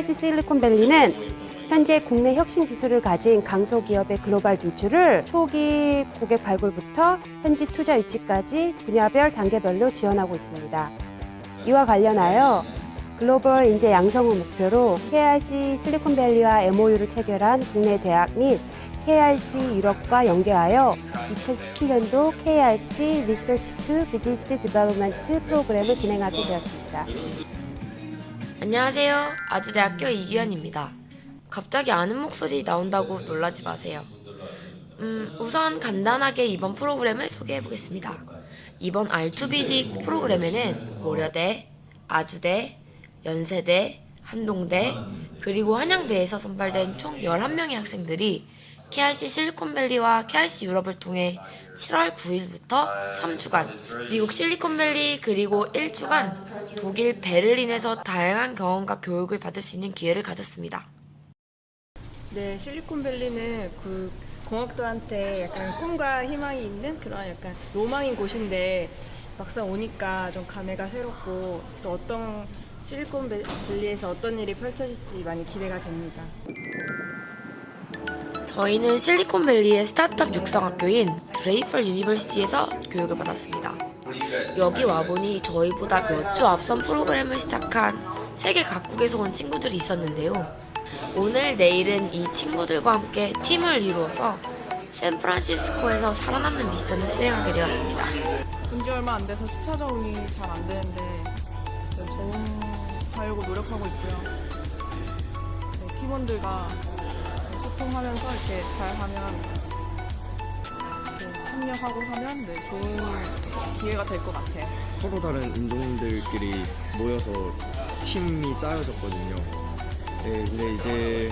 KIC 실리콘밸리는 현재 국내 혁신 기술을 가진 강소기업의 글로벌 진출을 초기 고객 발굴부터 현지 투자 유치까지 분야별 단계별로 지원하고 있습니다. 이와 관련하여 글로벌 인재 양성을 목표로 KIC 실리콘밸리와 MOU를 체결한 국내 대학 및 KIC 유럽과 연계하여 2017년도 KIC 리서치 투 비즈니스 디벨롭먼트 프로그램을 진행하게 되었습니다. 안녕하세요. 아주대학교 이기현입니다. 갑자기 아는 목소리 나온다고 놀라지 마세요. 음, 우선 간단하게 이번 프로그램을 소개해 보겠습니다. 이번 R2BD 프로그램에는 고려대, 아주대, 연세대, 한동대, 그리고 한양대에서 선발된 총 11명의 학생들이 KIC 실리콘밸리와 KIC 유럽을 통해 7월 9일부터 3주간 미국 실리콘밸리 그리고 1주간 독일 베를린에서 다양한 경험과 교육을 받을 수 있는 기회를 가졌습니다. 네, 실리콘밸리는 그 공학도한테 약간 꿈과 희망이 있는 그런 약간 로망인 곳인데 막상 오니까 좀 감회가 새롭고 또 어떤 실리콘밸리에서 어떤 일이 펼쳐질지 많이 기대가 됩니다. 저희는 실리콘밸리의 스타트업 육성학교인 드레이펄 유니버시티에서 교육을 받았습니다. 여기 와보니 저희보다 몇 주 앞선 프로그램을 시작한 세계 각국에서 온 친구들이 있었는데요. 오늘 내일은 이 친구들과 함께 팀을 이루어서 샌프란시스코에서 살아남는 미션을 수행하게 되었습니다. 본지 얼마 안 돼서 시차 적응이 잘 안 되는데 좀 적응하려고 노력하고 있고요. 네, 팀원들과 소통하면서 이렇게 잘 하면 네, 협력하고 하면 네, 좋은 기회가 될 것 같아요. 서로 다른 인종들끼리 모여서 팀이 짜여졌거든요. 네, 근데 이제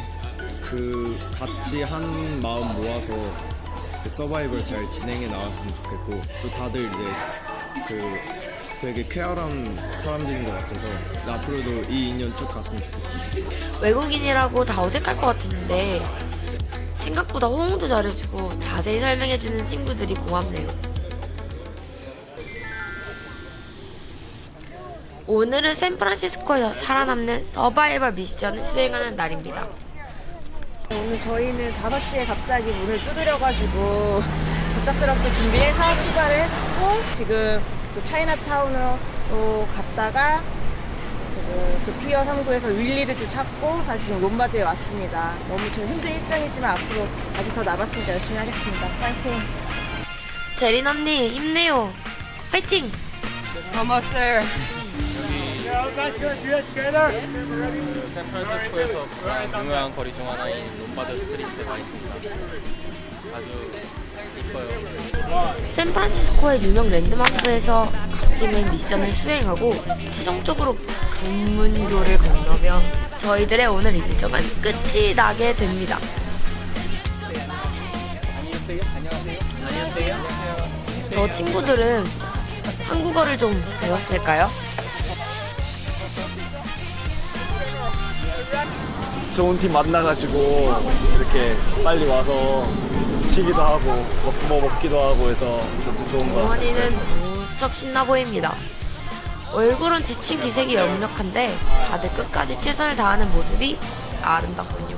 그 같이 한 마음 모아서 그 서바이벌 잘 진행해 나왔으면 좋겠고 또 다들 이제 그 되게 쾌활한 사람들인 것 같아서 앞으로도 이 인연 쭉 갔으면 좋겠습니다. 외국인이라고 다 어색할 것 같았는데 생각보다 호응도 잘해주고 자세히 설명해주는 친구들이 고맙네요. 오늘은 샌프란시스코에서 살아남는 서바이벌 미션을 수행하는 날입니다. 오늘 저희는 5시에 갑자기 문을 두드려가지고 갑작스럽게 준비해서 출발을 했고 지금 또 차이나타운으로 또 갔다가 그 피어 3구에서 윌리를 찾고 다시 롬바드에 왔습니다. 너무 지금 힘든 일정이지만 앞으로 아직 더 남았으니까 열심히 하겠습니다. 파이팅! 제린 언니 힘내요. 화이팅! 샌프란시스코에서 가장 유명한 거리 중 하나인 롬바드 스트리트에 와 있습니다. 아주 이뻐요. 샌프란시스코의 유명 랜드마크에서 각 팀의 미션을 수행하고 최종적으로 금문교를 건너며 저희들의 오늘 일정은 끝이 나게 됩니다. 저 친구들은 한국어를 좀 배웠을까요? 좋은 팀 만나가지고 이렇게 빨리 와서 쉬기도 하고 먹, 뭐 먹기도 하고 해서 좀 좋은 것 같아요. 원이는 무척 신나 보입니다. 얼굴은 지친 기색이 역력한데 다들 끝까지 최선을 다하는 모습이 아름답군요.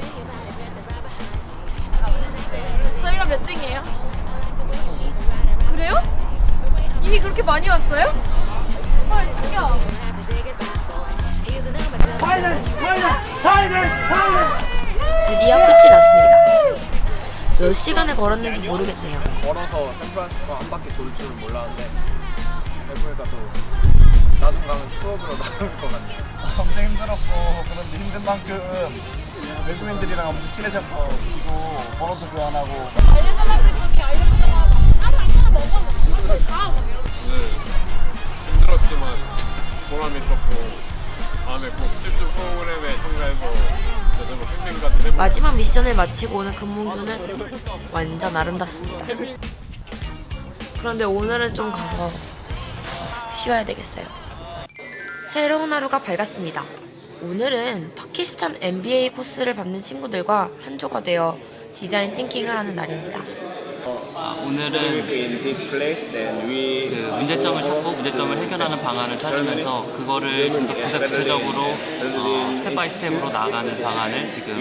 저희가 몇 등이에요? 그래요? 이미 그렇게 많이 왔어요? 헐, 충격. 드디어 끝이 났습니다. 몇 시간을 걸었는지 모르겠네요. 걸어서 샌프란시스코 한 바퀴 돌 줄은 몰랐는데 해보니까 또 나중 가면 추억으로 남을 것 같네요. 엄청 힘들었고 그런데 힘든 만큼 외국인들이랑 엄청 친해졌고 그리고 번호도 교환하고 알려달라 그랬더니 알려달라고 하고, 아! 막 이러고. 힘들었지만 보람 있었고 다음에 꼭 찝찝 프로그램에 참가해서 마지막 미션을 마치고 오는 금문교는 완전 아름답습니다. 그런데 오늘은 좀 가서 푹 쉬어야 되겠어요. 새로운 하루가 밝았습니다. 오늘은 파키스탄 MBA 코스를 받는 친구들과 한조가 되어 디자인 띵킹을 하는 날입니다. 아, 오늘은 그 문제점을 찾고 문제점을 해결하는 방안을 찾으면서 그거를 좀 더 구체적으로 어, 스텝 바이 스텝으로 나아가는 방안을 지금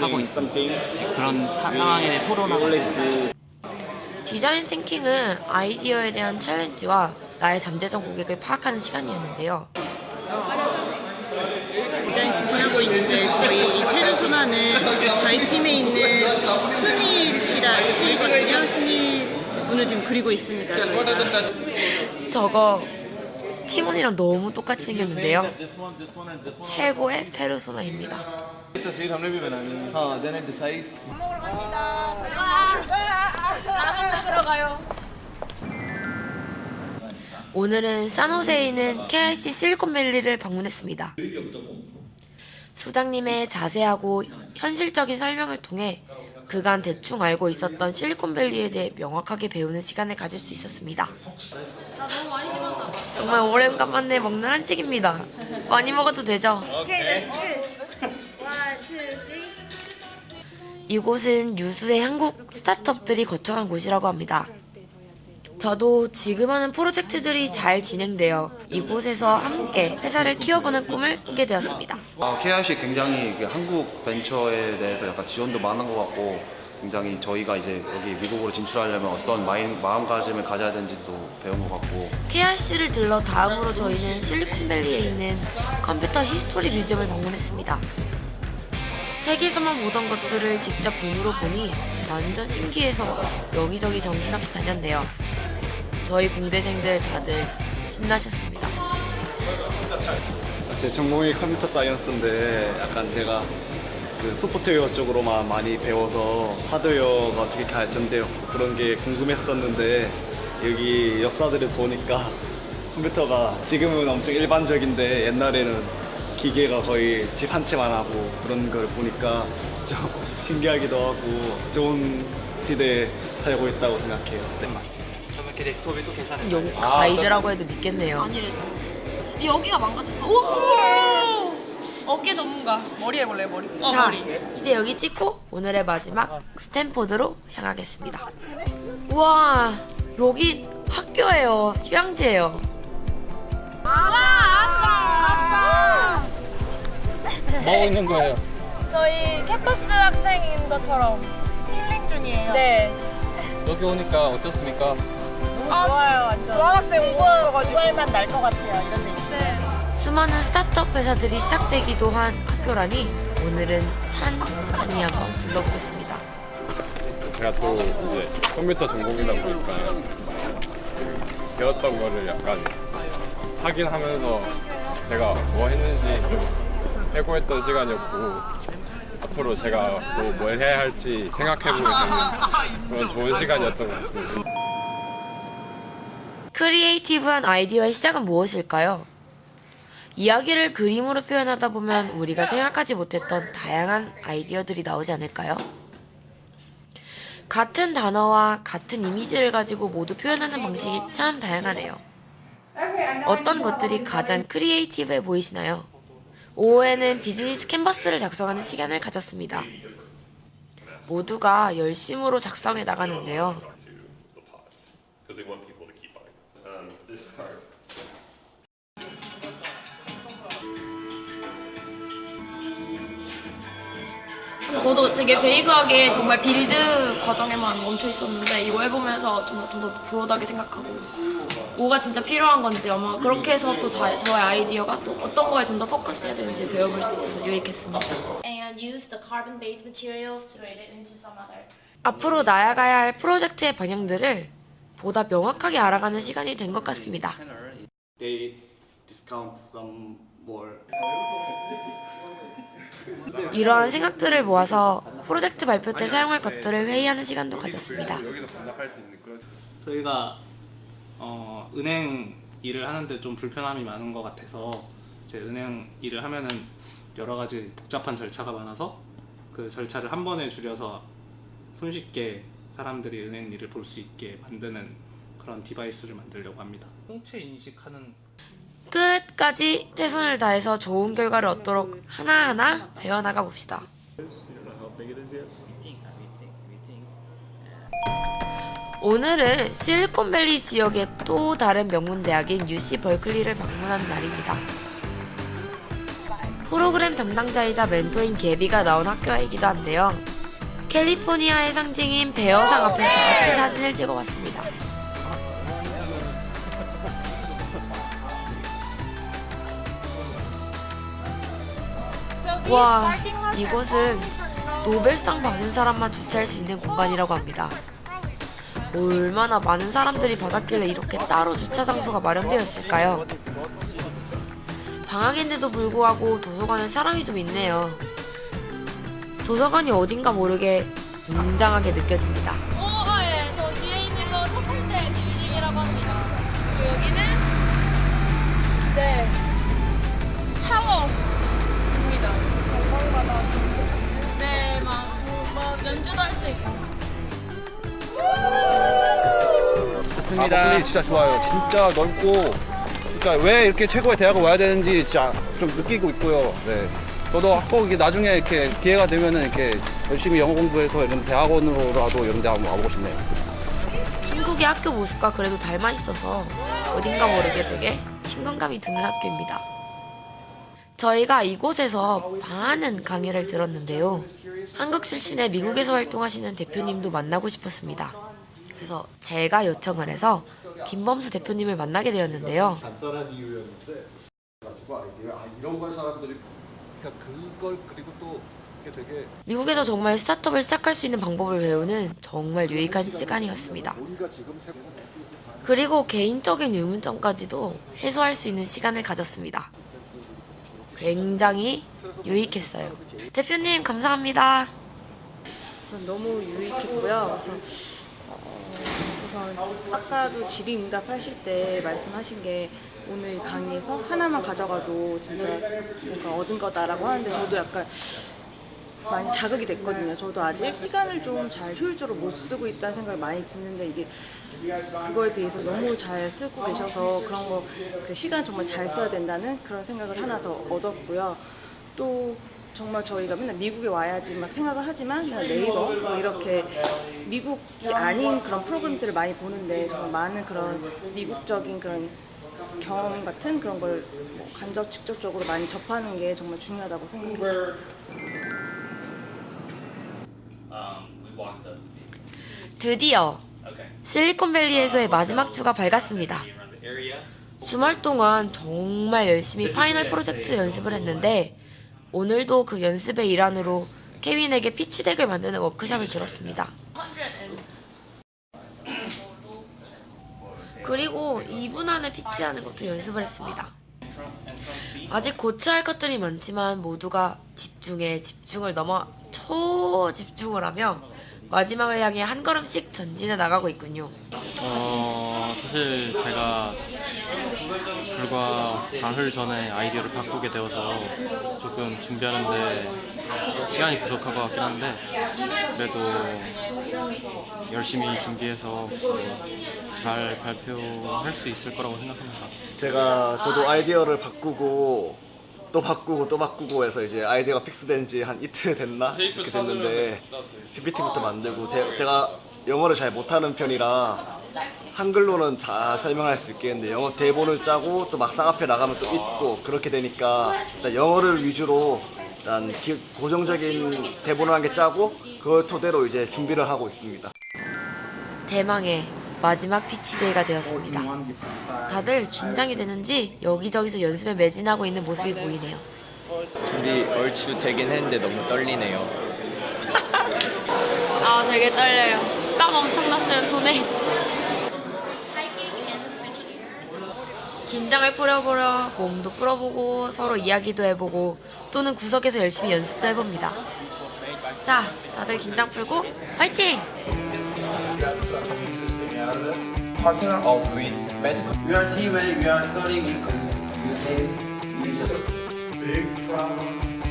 하고 있습니다. 그런 사- 상황에 대해 토론하고 있습니다. 디자인 싱킹은 아이디어에 대한 챌린지와 나의 잠재적 고객을 파악하는 시간이었는데요. 디자인 시팅하고 있는데 저희 이 페르소나는 저희 팀에 있는 순일 씨라 씨거든요. 분을 지금 그리고 있습니다. 저희가. 저거 티몬이랑 너무 똑같이 생겼는데요. 최고의 페르소나입니다. 오늘은 산호세에 있는 KIC 실리콘밸리를 방문했습니다. 수장님의 자세하고 현실적인 설명을 통해 그간 대충 알고 있었던 실리콘밸리에 대해 명확하게 배우는 시간을 가질 수 있었습니다. 정말 오랜만에 먹는 한식입니다. 많이 먹어도 되죠? 이곳은 유수의 한국 스타트업들이 거쳐간 곳이라고 합니다. 저도 지금 하는 프로젝트들이 잘 진행되어 이곳에서 함께 회사를 키워보는 꿈을 꾸게 되었습니다. 아, KIC 굉장히 그 한국 벤처에 대해서 약간 지원도 많은 것 같고 굉장히 저희가 이제 여기 미국으로 진출하려면 어떤 마인, 마음가짐을 가져야 되는지도 배운 것 같고 KRC를 들러 다음으로 저희는 실리콘밸리에 있는 컴퓨터 히스토리 뮤지엄을 방문했습니다. 책에서만 보던 것들을 직접 눈으로 보니 완전 신기해서 여기저기 정신없이 다녔네요. 저희 공대생들 다들 신나셨습니다. 제 전공이 컴퓨터 사이언스인데 약간 제가 그 소프트웨어 쪽으로만 많이 배워서 하드웨어가 어떻게 발전돼요 그런 게 궁금했었는데 여기 역사들을 보니까 컴퓨터가 지금은 엄청 일반적인데 옛날에는 기계가 거의 집 한 채만 하고 그런 걸 보니까 좀 신기하기도 하고 좋은 시대에 살고 있다고 생각해요. 네. 그 데스크톱이 또 괜찮은 여기 가이드라고 해도 믿겠네요. 아니래. 여기가 망가졌어. 오! 어깨 전문가. 머리 해볼래 머리? 어, 자, 머리. 이제 여기 찍고 오늘의 마지막 스탠포드로 향하겠습니다. 우와, 여기 학교예요. 휴양지예요. 뭐 하고 있는 거예요? 저희 캠퍼스 학생인 것처럼. 힐링 중이에요. 네. 여기 오니까 어떻습니까? 좋아요 완전. 교환학생 오고 싶어가지고 9월만 날 것 같아요 이런 데 있어요. 수많은 스타트업 회사들이 시작되기도 한 학교라니 오늘은 찬찬히 한번 둘러보겠습니다. 제가 또 이제 컴퓨터 전공이다 보니까 배웠던 거를 약간 확인하면서 제가 뭐 했는지 좀 해고했던 시간이었고 앞으로 제가 또 뭘 해야 할지 생각해보게 되는 그런 좋은 시간이었던 것 같습니다. 크리에이티브한 아이디어의 시작은 무엇일까요? 이야기를 그림으로 표현하다 보면 우리가 생각하지 못했던 다양한 아이디어들이 나오지 않을까요? 같은 단어와 같은 이미지를 가지고 모두 표현하는 방식이 참 다양하네요. 어떤 것들이 가장 크리에이티브해 보이시나요? 오후에는 비즈니스 캔버스를 작성하는 시간을 가졌습니다. 모두가 열심으로 작성해 나가는데요. 저도 되게 베이그하게 정말 빌드 과정에만 멈춰 있었는데 이거 해보면서 좀더 브로드하게 생각하고 뭐가 진짜 필요한 건지 아마 그렇게 해서 또 자, 저의 아이디어가 또 어떤 거에 좀 더 포커스해야 되는지 배워볼 수 있어서 유익했습니다. and use the carbon-based materials to create it into some other. 앞으로 나아가야 할 프로젝트의 방향들을 보다 명확하게 알아가는 시간이 된 것 같습니다. They discount some more. 이러한 생각들을 모아서 프로젝트 발표 때 사용할 것들을 회의하는 시간도 가졌습니다. 저희가 어, 은행 일을 하는데 좀 불편함이 많은 것 같아서 제 은행 일을 하면은 여러 가지 복잡한 절차가 많아서 그 절차를 한 번에 줄여서 손쉽게 사람들이 은행 일을 볼 수 있게 만드는 그런 디바이스를 만들려고 합니다. 홍채 인식하는 끝까지 최선을 다해서 좋은 결과를 얻도록 하나하나 배워나가 봅시다. 오늘은 실리콘밸리 지역의 또 다른 명문 대학인 UC 벌클리를 방문하는 날입니다. 프로그램 담당자이자 멘토인 개비가 나온 학교이기도 한데요. 캘리포니아의 상징인 베어상 앞에서 같이 사진을 찍어봤습니다. 와, 이곳은 노벨상 받은 사람만 주차할 수 있는 공간이라고 합니다. 얼마나 많은 사람들이 받았길래 이렇게 따로 주차 장소가 마련되어 있을까요? 방학인데도 불구하고 도서관에 사람이 좀 있네요. 도서관이 어딘가 모르게 웅장하게 느껴집니다. 좋습니다. 아, 진짜 좋아요. 진짜 넓고 진짜 왜 이렇게 최고의 대학을 와야 되는지 진짜 좀 느끼고 있고요. 네. 저도 꼭 이게 나중에 이렇게 기회가 되면은 이렇게 열심히 영어 공부해서 이런 대학원으로라도 이런 데 한번 와보고 싶네요. 한국의 학교 모습과 그래도 닮아 있어서 어딘가 모르게 되게 친근감이 드는 학교입니다. 저희가 이곳에서 많은 강의를 들었는데요. 한국 출신의 미국에서 활동하시는 대표님도 만나고 싶었습니다. 그래서 제가 요청을 해서 김범수 대표님을 만나게 되었는데요. 간단한 이유였는데 가지고 아, 이게 아, 이런 걸 사람들이 그러니까 그걸 그리고 또 이게 되게 미국에서 정말 스타트업을 시작할 수 있는 방법을 배우는 정말 유익한 시간이었습니다. 뭔가 지금 세 그리고 개인적인 의문점까지도 해소할 수 있는 시간을 가졌습니다. 굉장히 유익했어요. 대표님 감사합니다. 우선 너무 유익했고요. 그래서 어, 우선 아까도 질의응답 하실 때 말씀하신 게 오늘 강의에서 하나만 가져가도 진짜 뭔가 얻은 거다라고 하는데 저도 약간 많이 자극이 됐거든요. 저도 아직 시간을 좀 잘 효율적으로 못 쓰고 있다는 생각이 많이 드는데 이게 그거에 비해서 너무 잘 쓰고 계셔서 그런 거 그 시간 정말 잘 써야 된다는 그런 생각을 하나 더 얻었고요. 또 정말 저희가 맨날 미국에 와야지 막 생각을 하지만 그냥 네이버 뭐 이렇게 미국이 아닌 그런 프로그램들을 많이 보는데 정말 많은 그런 미국적인 그런 경험 같은 그런 걸 뭐 간접 직접적으로 많이 접하는 게 정말 중요하다고 생각했어요. 드디어 실리콘밸리에서의 마지막 주가 밝았습니다. 주말 동안 정말 열심히 파이널 프로젝트 연습을 했는데 오늘도 그 연습의 일환으로 케빈에게 피치덱을 만드는 워크숍을 들었습니다. 그리고 2분 안에 피치하는 것도 연습을 했습니다. 아직 고쳐야 할 것들이 많지만 모두가 집중에 집중을 넘어 초집중을 하며 마지막을 향해 한 걸음씩 전진해 나가고 있군요. 어, 사실 제가 불과 사흘 전에 아이디어를 바꾸게 되어서 조금 준비하는데 시간이 부족할 것 같긴 한데 그래도 열심히 준비해서 잘 발표할 수 있을 거라고 생각합니다. 제가 저도 아이디어를 바꾸고 또 바꾸고 또 바꾸고 해서 이제 아이디어가 픽스된 지 한 이틀 됐나 이렇게 됐는데 PPT부터 만들고 대- 제가 영어를 잘 못하는 편이라 한글로는 다 설명할 수 있겠는데 영어 대본을 짜고 또 막상 앞에 나가면 또 읽고 그렇게 되니까 일단 영어를 위주로 일단 기- 고정적인 대본을 한 개 짜고 그걸 토대로 이제 준비를 하고 있습니다. 대망의 마지막 피치데이가 되었습니다. 다들 긴장이 되는지 여기저기서 연습에 매진하고 있는 모습이 보이네요. 준비 얼추 되긴 했는데 너무 떨리네요. 아, 되게 떨려요. 땀 엄청 났어요, 손에. 긴장을 풀어보려 몸도 풀어보고 서로 이야기도 해보고 또는 구석에서 열심히 연습도 해봅니다. 자, 다들 긴장 풀고 화이팅! Partner of with medical. We are team when we are studying because you taste you just big problem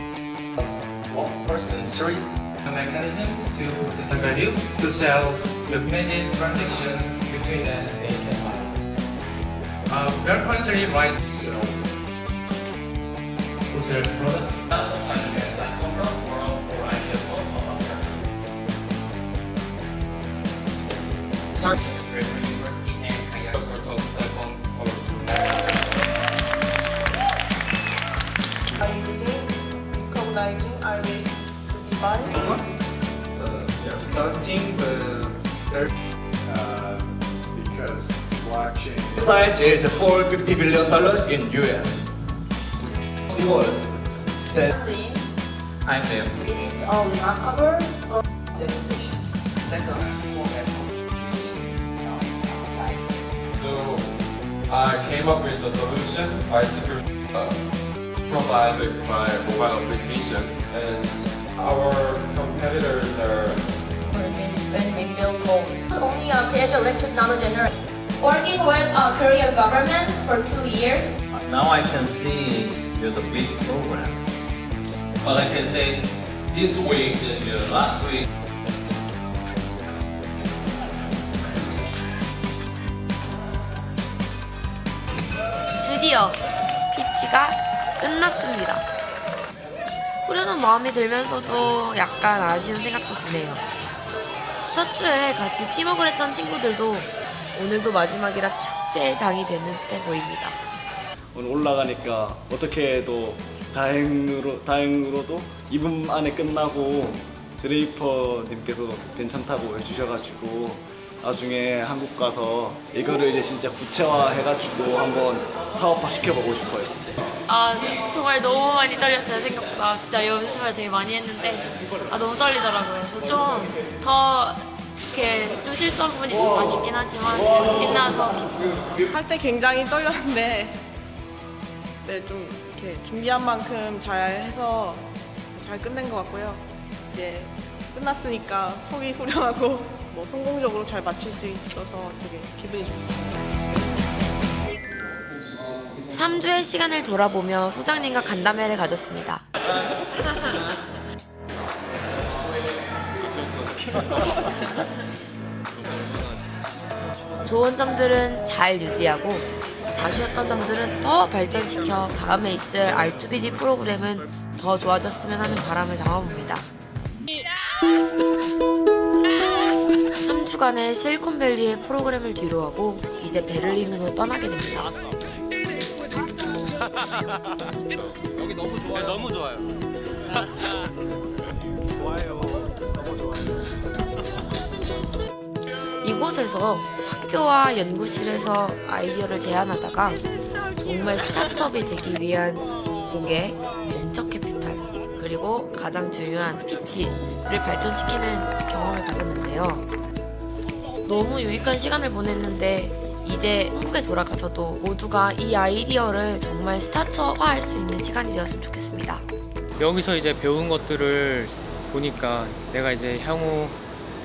of person three the mechanism to the value to sell the manage transaction between the data files. Uh, we are currently writing sales. Who sells products? Blockchain. Price is 450 billion dollars in US. World. That I'm there. all not covered or So I came up with a solution I could uh, provide with my mobile application, and our competitors are when we build home. Only a piezoelectric nanogenerator. Working with uh, Korean government for two years. Now I can see you the big progress. But I can say this week, uh, last week, 드디어 피치가 끝났습니다. 후련한 마음이 들면서도 약간 아쉬운 생각도 드네요. 첫 주에 같이 팀워크를 했던 친구들도 오늘도 마지막이라 축제의 장이 되는 때 보입니다. 오늘 올라가니까 어떻게 해도 다행으로 다행으로도 2분 안에 끝나고 드레이퍼님께서 괜찮다고 해주셔가지고 나중에 한국 가서 이거를 이제 진짜 구체화해가지고 한번 사업화 시켜보고 싶어요. 아 정말 너무 많이 떨렸어요 생각보다 진짜 연습을 되게 많이 했는데 아 너무 떨리더라고요. 그래서 좀더 이렇게 좀 실수한 부분이 좀 아쉽긴 하지만 끝나서 할때 굉장히 떨렸는데 네, 좀 이렇게 준비한 만큼 잘 해서 잘 끝낸 것 같고요. 이제 끝났으니까 속이 후련하고 뭐 성공적으로 잘 마칠 수 있어서 되게 기분이 좋습니다. 3주의 시간을 돌아보며 소장님과 간담회를 가졌습니다. 좋은 점들은 잘 유지하고 아쉬웠던 점들은 더 발전시켜 다음에 있을 R2BD 프로그램은 더 좋아졌으면 하는 바람을 담아봅니다. 3주간의 실리콘밸리의 프로그램을 뒤로하고 이제 베를린으로 떠나게 됩니다. 여기 너무 좋아요. 너무 좋아요. 좋아요. 이곳에서 학교와 연구실에서 아이디어를 제안하다가 정말 스타트업이 되기 위한 고객, 벤처 캐피탈, 그리고 가장 중요한 피치를 발전시키는 경험을 가졌는데요. 너무 유익한 시간을 보냈는데 이제 한국에 돌아가서도 모두가 이 아이디어를 정말 스타트업화할 수 있는 시간이 되었으면 좋겠습니다. 여기서 이제 배운 것들을 보니까 내가 이제 향후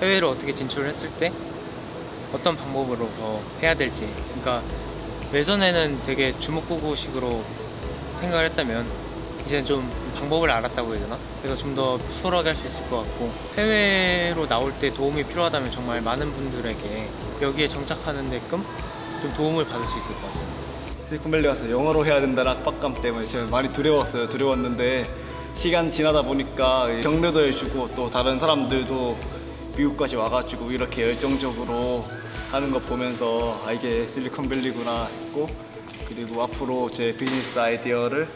해외로 어떻게 진출을 했을 때 어떤 방법으로 더 해야 될지 그러니까 예전에는 되게 주먹구구식으로 생각을 했다면 이제는 좀 방법을 알았다고 해야 되나? 그래서 좀 더 수월하게 할 수 있을 것 같고 해외로 나올 때 도움이 필요하다면 정말 많은 분들에게 여기에 정착하는 데끔 좀 도움을 받을 수 있을 것 같습니다. 실리콘밸리 가서 영어로 해야 된다는 압박감 때문에 제가 많이 두려웠어요. 두려웠는데 시간 지나다 보니까 격려도 해주고 또 다른 사람들도 미국까지 와가지고 이렇게 열정적으로 하는 거 보면서 아 이게 실리콘밸리구나 했고 그리고 앞으로 제 비즈니스 아이디어를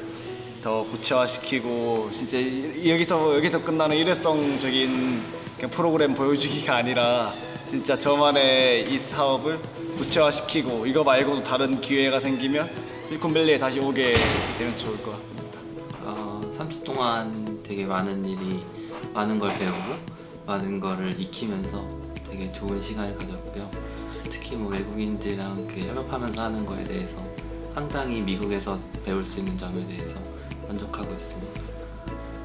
더 구체화시키고 진짜 이- 여기서 여기서 끝나는 일회성적인 그냥 프로그램 보여주기가 아니라 진짜 저만의 이 사업을 구체화시키고 이거 말고도 다른 기회가 생기면 실리콘밸리에 다시 오게 되면 좋을 것 같습니다. 어, 3주 동안 되게 많은 일이 많은 걸 배우고 많은 거를 익히면서 되게 좋은 시간을 가졌고요. 특히 뭐 외국인들이랑 그 협업하면서 하는 거에 대해서 상당히 미국에서 배울 수 있는 점에 대해서 만족하고 있습니다.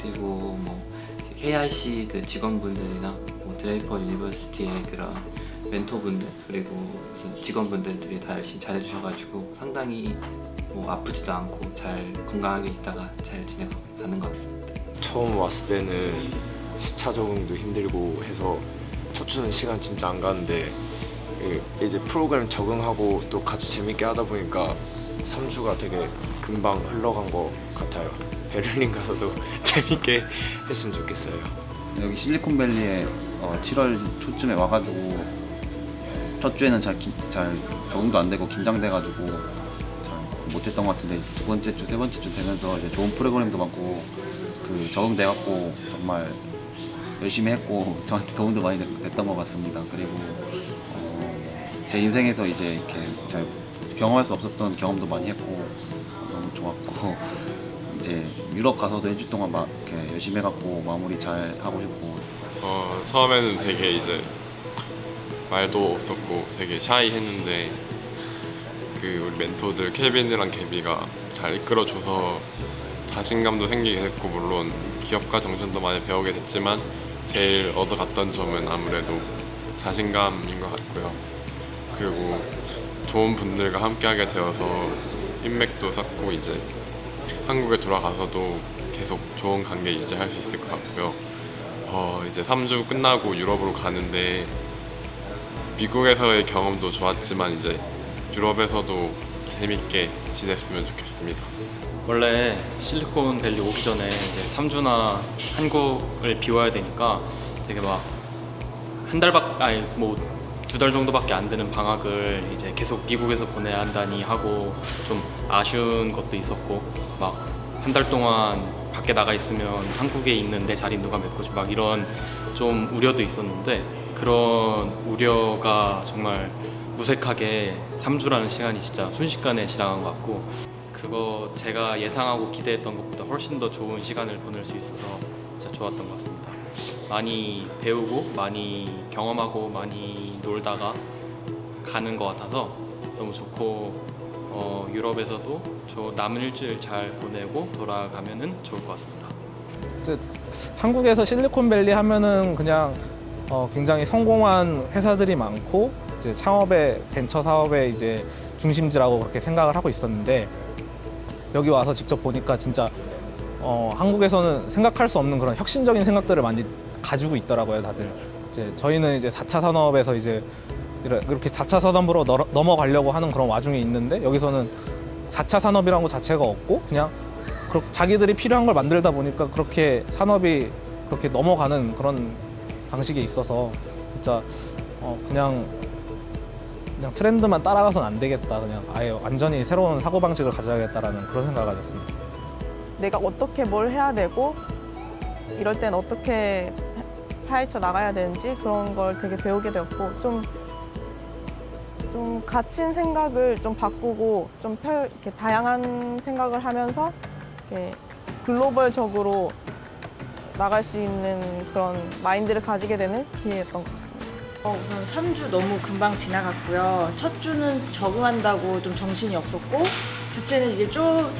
그리고 뭐 KIC 그 직원분들이나 뭐 드레이퍼 유니버시티의 그런 멘토분들 그리고 직원분들이 다 열심히 잘해주셔가지고 상당히 뭐 아프지도 않고 잘 건강하게 있다가 잘 지내고 가는 것 같습니다. 처음 왔을 때는 시차 적응도 힘들고 해서 첫 주는 시간 진짜 안 가는데 이- 이제 프로그램 적응하고 또 같이 재밌게 하다 보니까 3주가 되게 금방 흘러간 것 같아요. 베를린 가서도 재밌게 했으면 좋겠어요. 여기 실리콘밸리에 어, 7월 초쯤에 와가지고 첫 주에는 잘, 기- 잘 적응도 안 되고 긴장돼가지고 잘 못했던 것 같은데 두 번째 주, 세 번째 주 되면서 이제 좋은 프로그램도 많고 그 적응돼갖고 정말 열심히 했고 저한테 도움도 많이 됐- 됐던 것 같습니다. 그리고 어, 제 인생에서 이제 이렇게 잘 경험할 수 없었던 경험도 많이 했고 너무 좋았고 이제 유럽 가서도 일주 동안 막 이렇게 열심히 해갖고 마무리 잘 하고 싶고 어, 처음에는 되게 이제 말도 없었고 되게 샤이했는데 그 우리 멘토들 케빈이랑 개비가 잘 이끌어줘서 자신감도 생기게 됐고 물론 기업가 정신도 많이 배우게 됐지만 제일 얻어갔던 점은 아무래도 자신감인 것 같고요. 그리고 좋은 분들과 함께하게 되어서 인맥도 쌓고 이제 한국에 돌아가서도 계속 좋은 관계 유지할 수 있을 것 같고요. 어, 이제 3주 끝나고 유럽으로 가는데 미국에서의 경험도 좋았지만 이제 유럽에서도 재밌게 지냈으면 좋겠습니다. 원래 실리콘밸리 오기 전에 이제 3주나 한국을 비워야 되니까 되게 막 한 달밖 아니 뭐 두 달 정도밖에 안 되는 방학을 이제 계속 미국에서 보내야 한다니 하고 좀 아쉬운 것도 있었고 막 한 달 동안 밖에 나가 있으면 한국에 있는 내 자리 누가 메꾸지 막 이런 좀 우려도 있었는데 그런 우려가 정말 무색하게 3주라는 시간이 진짜 순식간에 지나간 것 같고 그거 제가 예상하고 기대했던 것보다 훨씬 더 좋은 시간을 보낼 수 있어서 진짜 좋았던 것 같습니다. 많이 배우고 많이 경험하고 많이 놀다가 가는 것 같아서 너무 좋고 어, 유럽에서도 저 남은 일주일 잘 보내고 돌아가면은 좋을 것 같습니다. 한국에서 실리콘밸리 하면은 그냥 어, 굉장히 성공한 회사들이 많고 이제 창업의 벤처 사업의 이제 중심지라고 그렇게 생각을 하고 있었는데 여기 와서 직접 보니까 진짜 어, 한국에서는 생각할 수 없는 그런 혁신적인 생각들을 많이 가지고 있더라고요, 다들. 이제 저희는 이제 4차 산업에서 이제 이렇- 이렇게 4차 산업으로 넘어- 넘어가려고 하는 그런 와중에 있는데 여기서는 4차 산업이라는 것 자체가 없고 그냥 자기들이 필요한 걸 만들다 보니까 그렇게 산업이 그렇게 넘어가는 그런 방식에 있어서 진짜 어 그냥 그냥 트렌드만 따라가선 안 되겠다 그냥 아예 완전히 새로운 사고 방식을 가져야겠다라는 그런 생각을 가졌습니다. 내가 어떻게 뭘 해야 되고 이럴 땐 어떻게 파헤쳐 나가야 되는지 그런 걸 되게 배우게 되었고 좀, 좀 갇힌 생각을 좀 바꾸고 좀 펼, 이렇게 다양한 생각을 하면서 이렇게 글로벌적으로 나갈 수 있는 그런 마인드를 가지게 되는 기회였던 것 같습니다. 어, 우선 3주 너무 금방 지나갔고요. 첫 주는 적응한다고 좀 정신이 없었고, 둘째는 이제 좀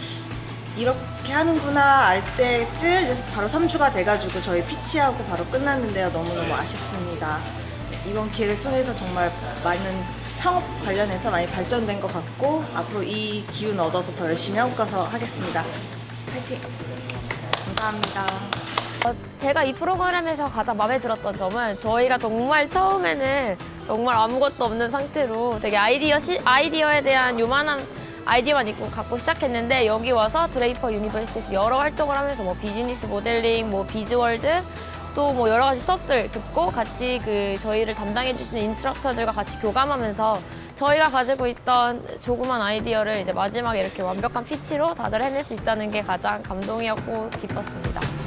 이렇게 하는구나 알 때쯤 바로 3주가 돼가지고 저희 피치하고 바로 끝났는데요. 너무너무 아쉽습니다. 이번 기회를 통해서 정말 많은 창업 관련해서 많이 발전된 것 같고, 앞으로 이 기운 얻어서 더 열심히 하고 가서 하겠습니다. 파이팅! 감사합니다. 어, 제가 이 프로그램에서 가장 마음에 들었던 점은 저희가 정말 처음에는 정말 아무것도 없는 상태로 되게 아이디어 시, 아이디어에 대한 요만한 아이디어만 있고 갖고 시작했는데 여기 와서 드레이퍼 유니버시티에서 여러 활동을 하면서 뭐 비즈니스 모델링, 뭐 비즈월드 또 뭐 여러 가지 수업들 듣고 같이 그 저희를 담당해 주시는 인스트럭터들과 같이 교감하면서 저희가 가지고 있던 조그만 아이디어를 이제 마지막에 이렇게 완벽한 피치로 다들 해낼 수 있다는 게 가장 감동이었고 기뻤습니다.